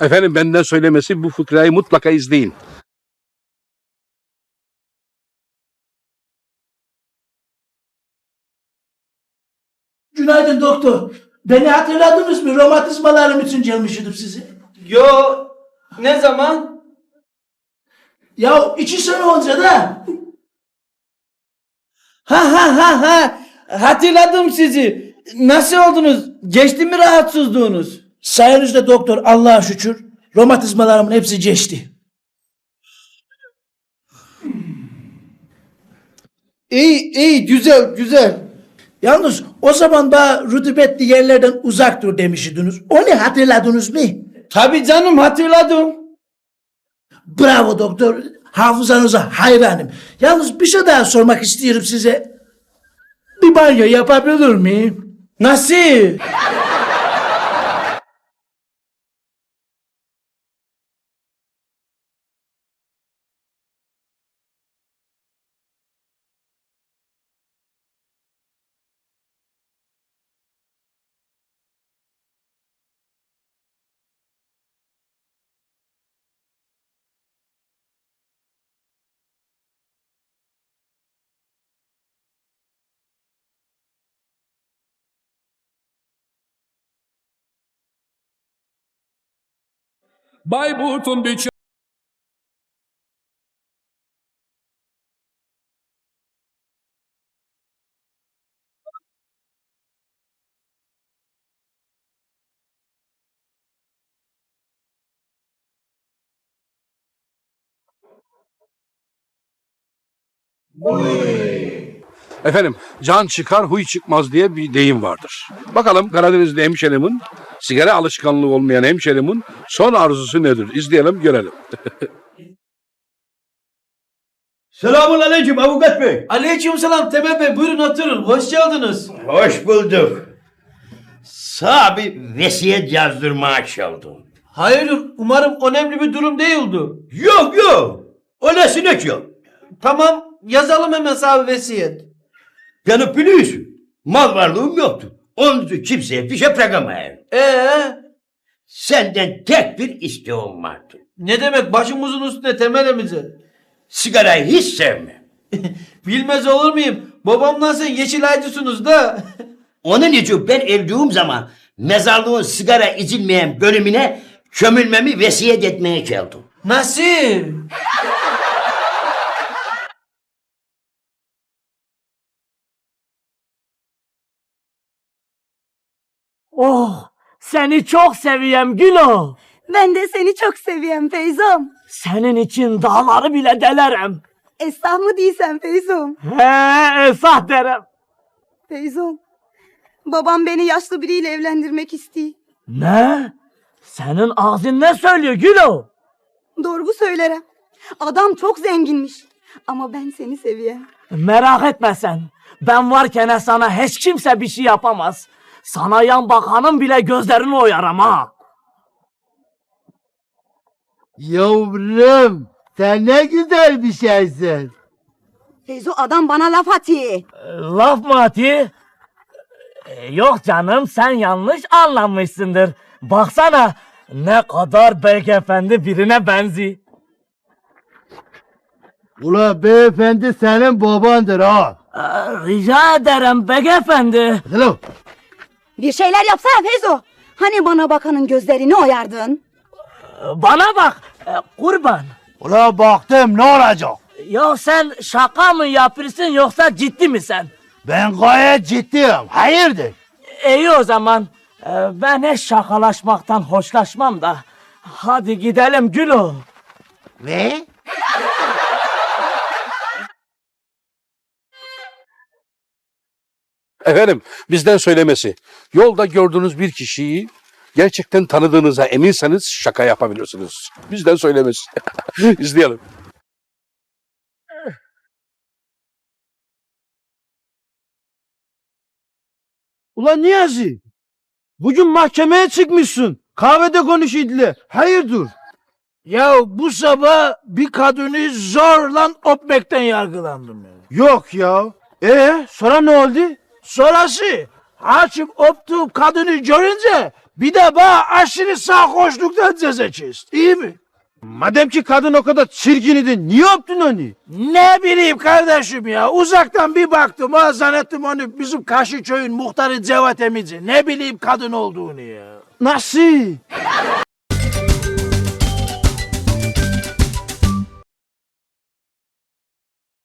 Efendim benden söylemesi bu fıkrayı mutlaka izleyin. Günaydın doktor. Beni hatırladınız mı? Romatizmalarım için gelmiştim size. Yo ne zaman? Ya iki sene önce de. Ha ha ha ha hatırladım sizi. Nasıl oldunuz? Geçti mi rahatsızlığınız? Sayenizde doktor Allah'a şükür. Romatizmalarımın hepsi geçti. İyi iyi güzel güzel. Yalnız o zaman bana rutubetli yerlerden uzak dur demiştiniz. Onu hatırladınız mı? Tabii canım hatırladım. Bravo doktor. Hafızanıza hayranım. Yalnız bir şey daha sormak istiyorum size. Bir banyo yapabilir miyim? Nasıl? Bayburt'un bir Efendim can çıkar huy çıkmaz diye bir deyim vardır. Bakalım Karadenizli hemşerimin sigara alışkanlığı olmayan hemşerimin son arzusu nedir? İzleyelim görelim. Selamun aleyküm avukat bey. Aleykümselam Temel Bey buyurun oturun. Hoş geldiniz. Hoş bulduk. Sağ bir vesiyet yazdırmaya çaldım. Hayırdır umarım önemli bir durum değildi. Yok yok. Öylesine yok. Tamam yazalım hemen sahibi vesiyet. Beni biliyorsun. Mal varlığım yoktu. Onun için kimseye bir şey bırakamayayım. Ee Senden tek bir isteğim vardı. ne demek başımızın üstüne temelimize. Sigarayı hiç sevmem. Bilmez olur muyum? Babamla sen yeşilaycısınız da. Onun için ben öldüğüm zaman mezarlığın sigara içilmeyen bölümüne kömülmemi vesiyet etmeye geldim. Nasıl? Oh, seni çok seviyem Gülo. Ben de seni çok seviyorum Feyzom. Senin için dağları bile delerim. Esah mı değilsen Feyzom? He, esah derim. Feyzom. Babam beni yaşlı biriyle evlendirmek istiyor. Ne? Senin ağzın ne söylüyor Gülo? Doğru söylerim. Adam çok zenginmiş. Ama ben seni seviyorum. Merak etme sen. Ben varken sana hiç kimse bir şey yapamaz. Sana yan bakanın bile gözlerini oyarım ha. Yavrum sen ne güzel bir şeysin. Feyzo adam bana laf atıyor. Laf mı atıyor? E, Yok canım sen yanlış anlamışsındır. Baksana ne kadar beyefendi birine benziyor. Ula beyefendi senin babandır ha. Ee, Rica ederim beyefendi. Hello. Bir şeyler yapsana Feyzo. Hani bana bakanın gözlerini oyardın? Bana bak e, kurban. Ula baktım ne olacak? Ya sen şaka mı yapıyorsun yoksa ciddi misin? Ben gayet ciddiyim. Hayırdır? İyi o zaman. E, Ben hiç şakalaşmaktan hoşlaşmam da. Hadi gidelim Gülo. Ve? Efendim bizden söylemesi. Yolda gördüğünüz bir kişiyi gerçekten tanıdığınıza eminseniz şaka yapabilirsiniz. Bizden söylemesi. İzleyelim. Ulan Niyazi. Bugün mahkemeye çıkmışsın. Kahvede konuşuydular. Hayırdır? Ya bu sabah bir kadını zorla öpmekten yargılandım. ya. Yok ya. E sonra ne oldu? Sonrası hakim öptüğüm kadını görünce Bir de bana aşırı sarhoşluktan ceza kesti. İyi mi? Madem ki kadın o kadar çirkin idi niye öptün onu? Ne bileyim kardeşim ya. Uzaktan bir baktım ha zannettim onu bizim Kaşı köyün muhtarı Cevat Emici. Ne bileyim kadın olduğunu ya. Nasıl?